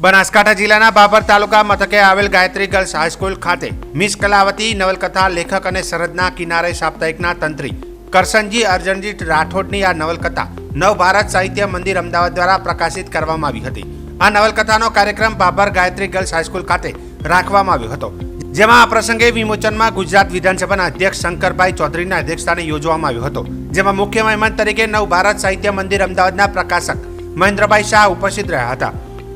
બનાસકાંઠા જિલ્લાના બાબર તાલુકા મથકે આવેલ ગાયત્રી ગર્લ્સ હાઈસ્કૂલ ખાતે મિસ કલાવતી, નવલકથા લેખક અને સરહદના કિનારે સાપ્તાહિકના તંત્રી કરસનજી અર્જનજી રાઠોડની આ નવલકથા નવ ભારત સાહિત્ય મંદિર અમદાવાદ દ્વારા પ્રકાશિત કરવામાં આવી હતી. આ નવલકથાનો કાર્યક્રમ બાબર ગાયત્રી ગર્લ્સ હાઈસ્કૂલ ખાતે રાખવામાં આવ્યો હતો. જેમાં આ પ્રસંગે વિમોચનમાં ગુજરાત વિધાનસભાના અધ્યક્ષ શંકરભાઈ ચૌધરીના અધ્યક્ષસ્થાને યોજવામાં આવ્યો હતો. જેમાં મુખ્ય મહેમાન તરીકે નવ ભારત સાહિત્ય મંદિર અમદાવાદના પ્રકાશક મહેન્દ્રભાઈ શાહ ઉપસ્થિત રહ્યા હતા.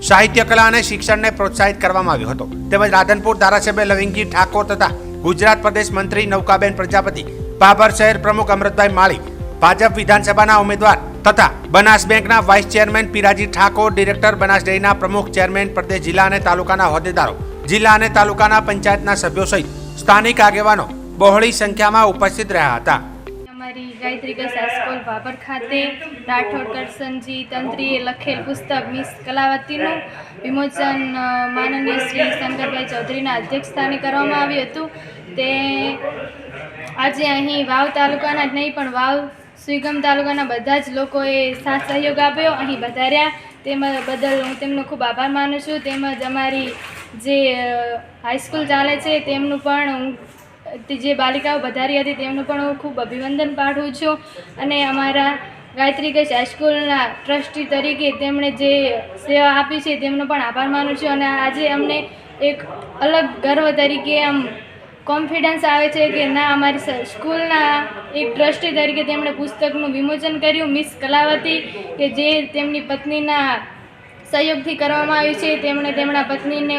સાહિત્ય કલા અને શિક્ષણને પ્રોત્સાહિત કરવામાં આવ્યો હતો. તેમજ રાધનપુર ધારાસભ્ય લવિંગજી ઠાકોર તથા ગુજરાત પ્રદેશ મંત્રી નૌકાબેન પ્રજાપતિ, બાબર શહેર પ્રમુખ અમૃતભાઈ માળી, ભાજપ વિધાનસભાના ઉમેદવાર તથા બનાસ બેંકના vice chairman Piraji Thakor, director Banas ડેરીના પ્રમુખ ચેરમેન પ્રદેશ જિલ્લા અને તાલુકાના હોદ્દેદારો, જિલ્લા અને તાલુકાના પંચાયતના સભ્યો સહિત સ્થાનિક આગેવાનો બહોળી સંખ્યામાં ઉપસ્થિત રહ્યા હતા. ગાયત્રી હાઈસ્કૂલ બાબર ખાતે રાઠોડ, કરસનજી, તંત્રીએ લખેલ પુસ્તક મિસ કલાવતીનું વિમોચન માનનીય શ્રી શંકરભાઈ ચૌધરીના અધ્યક્ષસ્થાને કરવામાં આવ્યું હતું. તે આજે અહીં વાવ તાલુકાના જ નહીં, પણ વાવ સુઈગમ તાલુકાના બધા જ લોકોએ સાથ સહયોગ આપ્યો. અહીં વધાર્યા તેમજ બદલ હું તેમનો ખૂબ આભાર માનું છું. તેમજ અમારી જે હાઈસ્કૂલ ચાલે છે, તેમનું પણ હું જે બાલિકાઓ વધારી હતી તેમનું પણ હું ખૂબ અભિનંદન પાઠવું છું. અને અમારા ગાયત્રી કચ્છ હાઈસ્કૂલના ટ્રસ્ટી તરીકે તેમણે જે સેવા આપી છે તેમનો પણ આભાર માનું છું. અને આજે અમને એક અલગ ગર્વ તરીકે આમ કોન્ફિડન્સ આવે છે કે ના, અમારી સ્કૂલના એક ટ્રસ્ટી તરીકે તેમણે પુસ્તકનું વિમોચન કર્યું. મિસ કલાવતી કે જે તેમની પત્નીના સહયોગથી કરવામાં આવ્યું છે, તેમણે તેમના પત્નીને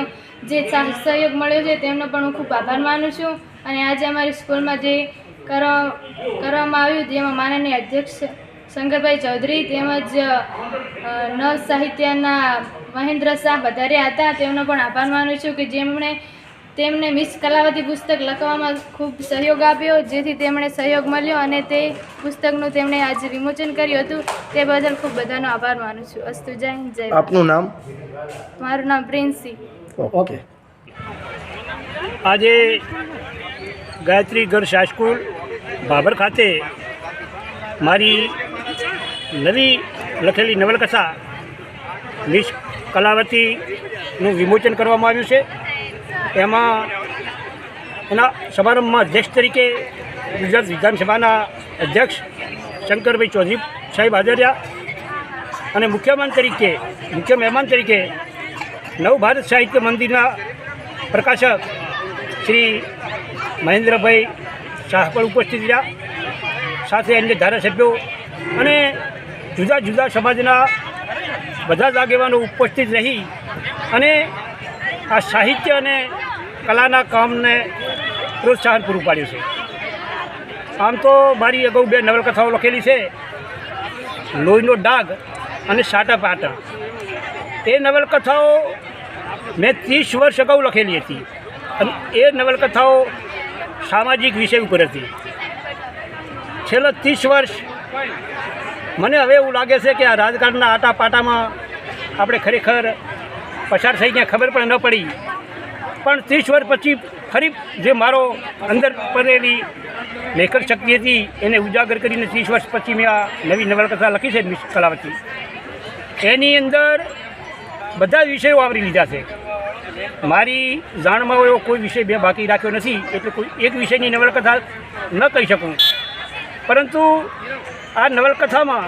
જે સહયોગ મળ્યો છે તેમનો પણ હું ખૂબ આભાર માનું છું. અને આજે અમારી સ્કૂલમાં જે કરવા કરવામાં આવ્યું તેમાં માનનીય અધ્યક્ષ શંકરભાઈ ચૌધરી તેમજ નવ સાહિત્યના મહેન્દ્ર શાહ વધાર્યા હતા. તેમનો પણ આભાર માનું છું કે જેમણે તેમને મિસ કલાવતી પુસ્તક લખવામાં ખૂબ સહયોગ આપ્યો જેથી તેમણે સહયોગ મળ્યો અને તે પુસ્તકનું તેમણે આજે વિમોચન કર્યું હતું. તે બદલ ખૂબ બધાનો આભાર માનું છું. અસ્તુ જય જય આપનું નામ? મારું નામ પ્રિન્સી. ઓકે. આજે ગાયત્રી ગર્લ્સ હાઈસ્કૂલ બાબર ખાતે મારી નવી લખેલી નવલકથા મિસ કલાવતીનું વિમોચન કરવામાં આવ્યું છે. એમાં એના સમારંભમાં અધ્યક્ષ તરીકે ગુજરાત વિધાનસભાના અધ્યક્ષ શંકરભાઈ ચૌધરી સાહેબ હાજર અને મુખ્ય તરીકે, મુખ્ય મહેમાન તરીકે નવ ભારત સાહિત્ય મંદિરના પ્રકાશક શ્રી મહેન્દ્રભાઈ શાહ પણ ઉપસ્થિત રહ્યા. સાથે અન્ય ધારાસભ્યો અને જુદા જુદા સમાજના બધા જ આગેવાનો ઉપસ્થિત રહી અને આ સાહિત્ય અને કલાના કામને પ્રોત્સાહન પૂરું પાડ્યું છે. આમ તો મારી અગાઉ બે નવલકથાઓ લખેલી છે. લોહીનો ડાઘ અને સાટા પાટા. એ નવલકથાઓ મેં ત્રીસ વર્ષ અગાઉ લખેલી હતી. અને એ નવલકથાઓ સામાજિક વિષય ઉપર હતી. છેલ્લા ત્રીસ વર્ષ મને હવે એવું લાગે છે કે આ રાજકારણના આટા પાટામાં આપણે ખરેખર પસાર થઈ ગયા ખબર પણ ન પડી. પણ ત્રીસ વર્ષ પછી ફરી જે મારો અંદર પડેલી લેખક શક્તિ હતી, એને ઉજાગર કરીને ત્રીસ વર્ષ પછી મેં આ નવી નવલકથા લખી છે મિસ કલાવતી. એની અંદર બધા વિષયો આવરી લીધા છે. મારી જાણમાં એવો કોઈ વિષય મેં બાકી રાખ્યો નથી, એટલે કોઈ એક વિષયની નવલકથા ન કહી શકું. પરંતુ આ નવલકથામાં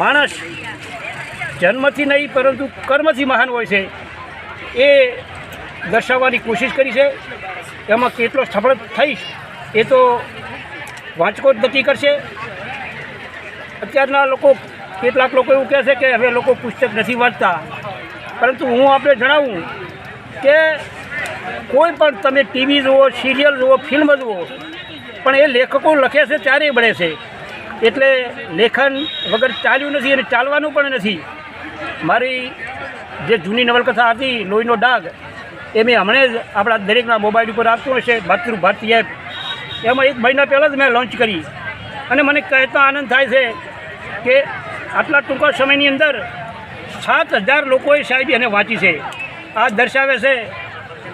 માણસ જન્મથી નહીં, પરંતુ કર્મથી મહાન હોય છે. એ દર્શાવવાની કોશિશ કરી છે. એમાં કેટલો સફળ થઈશ, એ તો વાંચકો જ નક્કી કરશે. અત્યારના લોકો, કેટલાક લોકો એવું કહે છે કે હવે લોકો પુસ્તક નથી વાંચતા. પરંતુ હું આપણે જણાવું કે કોઈ પણ તમે ટીવી જુઓ સિરિયલ જુઓ ફિલ્મ જુઓ, પણ એ લેખકો લખે છે ત્યારે બને છે. એટલે લેખન વગર ચાલ્યું નથી અને ચાલવાનું પણ નથી. મારી જે જૂની નવલકથા હતી, લોહીનો ડાઘ, એ મેં હમણાં જ આપણા દરેકના મોબાઈલ ઉપર આપતું હશે માતૃ ભારતી એપ. એમાં એક મહિના પહેલાં જ મેં લોન્ચ કરી. અને મને કહેતા આનંદ થાય છે કે આટલા ટૂંકા સમયની અંદર સાત હજાર લોકોએ સાહેબ એને વાંચી છે. આ દર્શાવે છે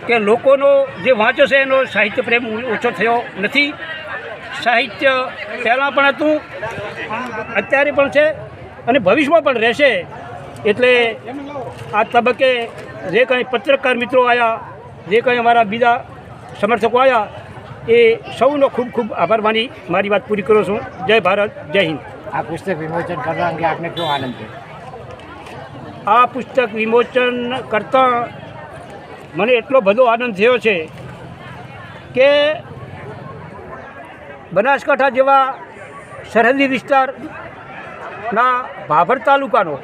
કે લોકોનો જે વાંચો છે એનો સાહિત્ય પ્રેમ ઓછો થયો નથી. સાહિત્ય પહેલાં પણ હતું, અત્યારે પણ છે અને ભવિષ્યમાં પણ રહેશે. એટલે આ તબક્કે જે કંઈ પત્રકાર મિત્રો આવ્યા જે કંઈ અમારા બીજા સમર્થકો આવ્યા એ સૌનો ખૂબ ખૂબ આભાર માની, મારી વાત પૂરી કરું છું. જય ભારત, જય હિન્દ. આ પુસ્તક વિમોચન કરવા અંગે આપને કેવો આનંદ છે? આ પુસ્તક વિમોચન કરતાં મને એટલો બધો આનંદ થયો છે કે બનાસકાંઠા જેવા સરહદી વિસ્તારના ભાભર તાલુકાનો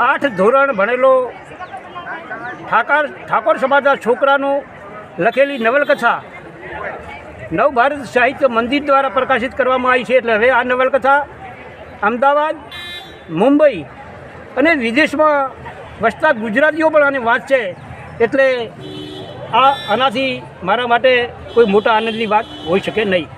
આઠ ધોરણ ભણેલો ઠાકર ઠાકોર સમાજના છોકરાનું લખેલી નવલકથા નવ ભારત સાહિત્ય મંદિર દ્વારા પ્રકાશિત કરવામાં આવી છે. એટલે હવે આ નવલકથા અમદાવાદ, મુંબઈ અને વિદેશમાં વસતા ગુજરાતીઓ પણ આને વાંચશે એટલે આ આનાથી મારા માટે કોઈ મોટા આનંદની વાત હોઈ શકે નહીં.